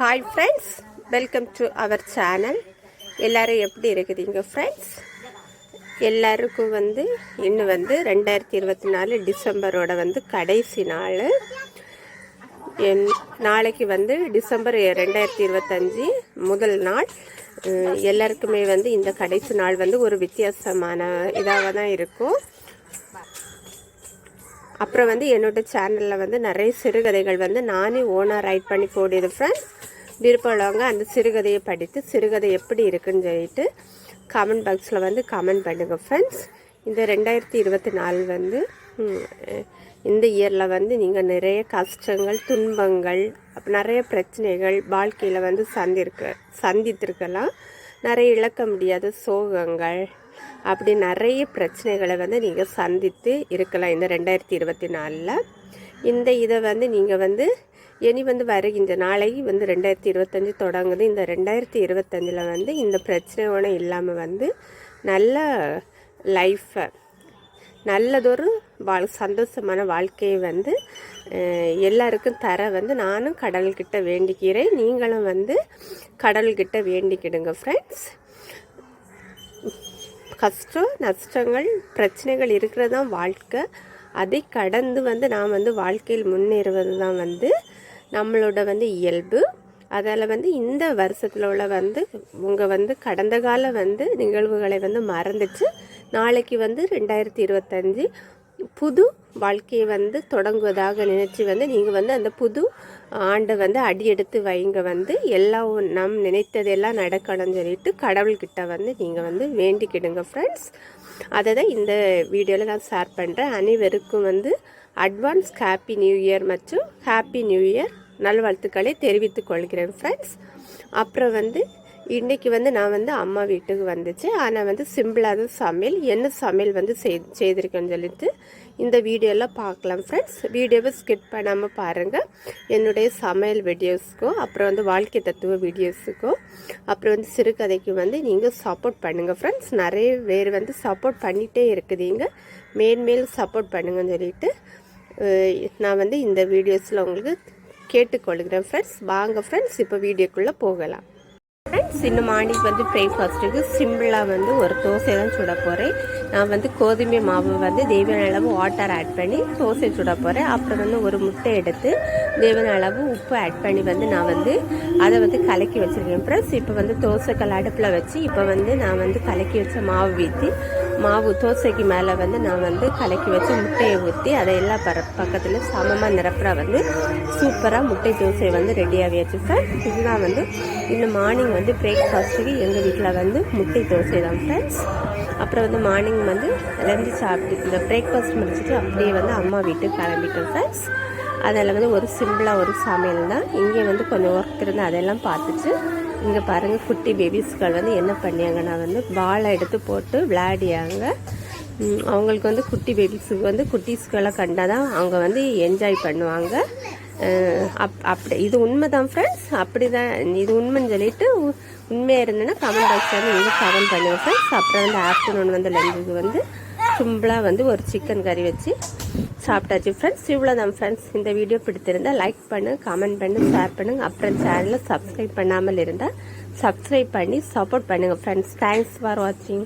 Hi friends welcome to our channel எல்லோரும் எப்படி இருக்குதுங்க ஃப்ரெண்ட்ஸ் எல்லாருக்கும் வந்து இன்னும் வந்து ரெண்டாயிரத்தி இருபத்தி நாலு டிசம்பரோட வந்து கடைசி நாள். என் நாளைக்கு வந்து டிசம்பர் ரெண்டாயிரத்தி இருபத்தஞ்சி முதல் நாள். எல்லாருக்குமே வந்து இந்த கடைசி நாள் வந்து ஒரு வித்தியாசமான இதாக தான் இருக்கும். அப்புறம் வந்து என்னோட சேனலில் வந்து நிறைய சிறுகதைகள் வந்து நானே ஓனாக ரைட் பண்ணி போடுது ஃப்ரெண்ட்ஸ் விருப்பம் உள்ளவங்க அந்த சிறுகதையை படித்து சிறுகதை எப்படி இருக்குன்னு சொல்லிட்டு கமெண்ட் பாக்ஸில் வந்து கமெண்ட் பண்ணுங்கள் ஃப்ரெண்ட்ஸ் இந்த ரெண்டாயிரத்தி இருபத்தி நாலு வந்து இந்த இயரில் வந்து நீங்கள் நிறைய கஷ்டங்கள் துன்பங்கள் அப்போ நிறைய பிரச்சனைகள் வாழ்க்கையில் வந்து சந்திருக்க சந்தித்திருக்கலாம். நிறைய இழக்க முடியாத சோகங்கள் அப்படி நிறைய பிரச்சனைகளை வந்து நீங்கள் சந்தித்து இருக்கலாம் இந்த ரெண்டாயிரத்தி இருபத்தி நாலில். இந்த இதை வந்து நீங்கள் வந்து இனி வந்து வருகின்ற நாளைக்கு வந்து ரெண்டாயிரத்தி இருபத்தஞ்சி தொடங்குது. இந்த ரெண்டாயிரத்தி இருபத்தஞ்சில் வந்து இந்த பிரச்சனையோட இல்லாமல் வந்து நல்ல லைஃப்பை நல்லதொரு வாழ் சந்தோஷமான வாழ்க்கையை வந்து எல்லாருக்கும் தர வந்து நானும் கடல்கிட்ட வேண்டிக்கிறேன். நீங்களும் வந்து கடல்கிட்ட வேண்டிக்கிடுங்க ஃப்ரெண்ட்ஸ் கஷ்டம் நஷ்டங்கள் பிரச்சனைகள் இருக்கிறது தான் வாழ்க்கை. அதை கடந்து வந்து நாம் வந்து வாழ்க்கையில் முன்னேறுவது தான் வந்து நம்மளோட வந்து இயல்பு. அதால் வந்து இந்த வருஷத்தில் உள்ள வந்து உங்கள் வந்து கடந்த கால வந்து நிகழ்வுகளை வந்து மறந்துச்சு நாளைக்கு வந்து ரெண்டாயிரத்தி இருபத்தஞ்சி புது வாழ்க்கையை வந்து தொடங்குவதாக நினச்சி வந்து நீங்கள் வந்து அந்த புது ஆண்டை வந்து அடி எடுத்து வைங்க வந்து எல்லாம் நம் நினைத்ததெல்லாம் நடக்கணும்னு சொல்லிட்டு கடவுள்கிட்ட வந்து நீங்கள் வந்து வேண்டிக்கிடுங்க ஃப்ரெண்ட்ஸ் அதை தான் இந்த வீடியோவில் நான் ஷேர் பண்ணுறேன் அனைவருக்கும் வந்து அட்வான்ஸ் ஹாப்பி நியூ இயர் மற்றும் ஹாப்பி நியூ இயர் நல்வாழ்த்துக்களை தெரிவித்துக் கொள்கிறேன் ஃப்ரெண்ட்ஸ் அப்புறம் வந்து இன்றைக்கி வந்து நான் வந்து அம்மா வீட்டுக்கு வந்துச்சு. ஆனால் வந்து சிம்பிளாக தான் சமையல். என்ன சமையல் வந்து செய் செய்திருக்கேன்னு சொல்லிட்டு இந்த வீடியோலாம் பார்க்கலாம் ஃப்ரெண்ட்ஸ் வீடியோவை ஸ்கிப் பண்ணாமல் பாருங்கள் என்னுடைய சமையல் வீடியோஸ்க்கோ அப்புறம் வந்து வாழ்க்கை தத்துவ வீடியோஸுக்கோ அப்புறம் வந்து சிறுகதைக்கு வந்து நீங்கள் சப்போர்ட் பண்ணுங்கள் ஃப்ரெண்ட்ஸ் நிறைய பேர் வந்து சப்போர்ட் பண்ணிகிட்டே இருக்குதுங்க. மேன்மேல் சப்போர்ட் பண்ணுங்கன்னு சொல்லிட்டு நான் வந்து இந்த வீடியோஸில் உங்களுக்கு கேட்டுக்கொள்கிறேன் ஃப்ரெண்ட்ஸ் வாங்க ஃப்ரெண்ட்ஸ் இப்போ வீடியோக்குள்ளே போகலாம். சின்ன இன்னும் மார்னிங் வந்து பிரேக்ஃபாஸ்ட்டுக்கு சிம்பிளாக வந்து ஒரு தோசை தான் சுட போகிறேன் நான் வந்து கோதுமை மாவு வந்து தேவையான அளவு வாட்டர் ஆட் பண்ணி தோசை சுட போகிறேன் அப்புறம் வந்து ஒரு முட்டை எடுத்து தேவையான அளவு உப்பு ஆட் பண்ணி வந்து நான் வந்து அதை வந்து கலக்கி வச்சுருக்கேன். ப்ளஸ் இப்போ வந்து தோசைக்கல் அடுப்பில் வச்சு இப்போ வந்து நான் வந்து கலக்கி வச்ச மாவு வீற்றி மாவு தோசைக்கு மேலே வந்து நான் வந்து கலக்கி வச்சு முட்டையை ஊற்றி அதை எல்லா பர பக்கத்தில் சமமாக நிரப்புற வந்து சூப்பராக முட்டை தோசை வந்து ரெடியாகி வச்சு. சார் இதுதான் வந்து இன்னும் மார்னிங் வந்து பிரேக்ஃபாஸ்ட்டுக்கு எங்கள் வீட்டில் வந்து முட்டை தோசை தான். ஃப்ரெண்ட்ஸ் அப்புறம் வந்து மார்னிங் வந்து லஞ்சு சாப்பிட்டு இந்த பிரேக்ஃபாஸ்ட் முடிச்சுட்டு அப்படியே வந்து அம்மா வீட்டுக்கு கிளம்பிட்டோம். ஃப்ரெண்ட்ஸ் அதில் வந்து ஒரு சிம்பிளாக ஒரு சமையல் தான். இங்கே வந்து கொஞ்சம் ஒர்க் இருந்து அதெல்லாம் பார்த்துச்சு இங்கே பாருங்கள் குட்டி பேபிஸ்கள் வந்து என்ன பண்ணியாங்கன்னா வந்து பாலை எடுத்து போட்டு விளையாடியாங்க. அவங்களுக்கு வந்து குட்டி பேபிஸுக்கு வந்து குட்டீஸ்களை கண்டால் தான் அவங்க வந்து என்ஜாய் பண்ணுவாங்க. அப் அப்படி இது உண்மை தான் ஃப்ரெண்ட்ஸ் அப்படி தான் இது உண்மைன்னு சொல்லிட்டு உ- உண்மையாக இருந்ததுன்னா கமெண்ட் பாக்ஸ் வந்து நீங்கள் கமெண்ட் பண்ணுவேன் ஃப்ரெண்ட்ஸ் அப்புறம் வந்து ஆஃப்டர்நூன் வந்து லஞ்சுக்கு வந்து சிம்பிளாக வந்து ஒரு சிக்கன் கறி வச்சு சாப்பிட்டாச்சு. ஃப்ரெண்ட்ஸ் இவ்வளோ தான் ஃப்ரெண்ட்ஸ் இந்த வீடியோ பிடித்திருந்தால் லைக் பண்ணு கமெண்ட் பண்ணு ஷேர் பண்ணுங்க. அப்புறம் சேனலை சப்ஸ்கிரைப் பண்ணாமல் இருந்தால் சப்ஸ்கிரைப் பண்ணி சப்போர்ட் பண்ணுங்கள் ஃப்ரெண்ட்ஸ் தேங்க்ஸ் ஃபார் வாட்சிங்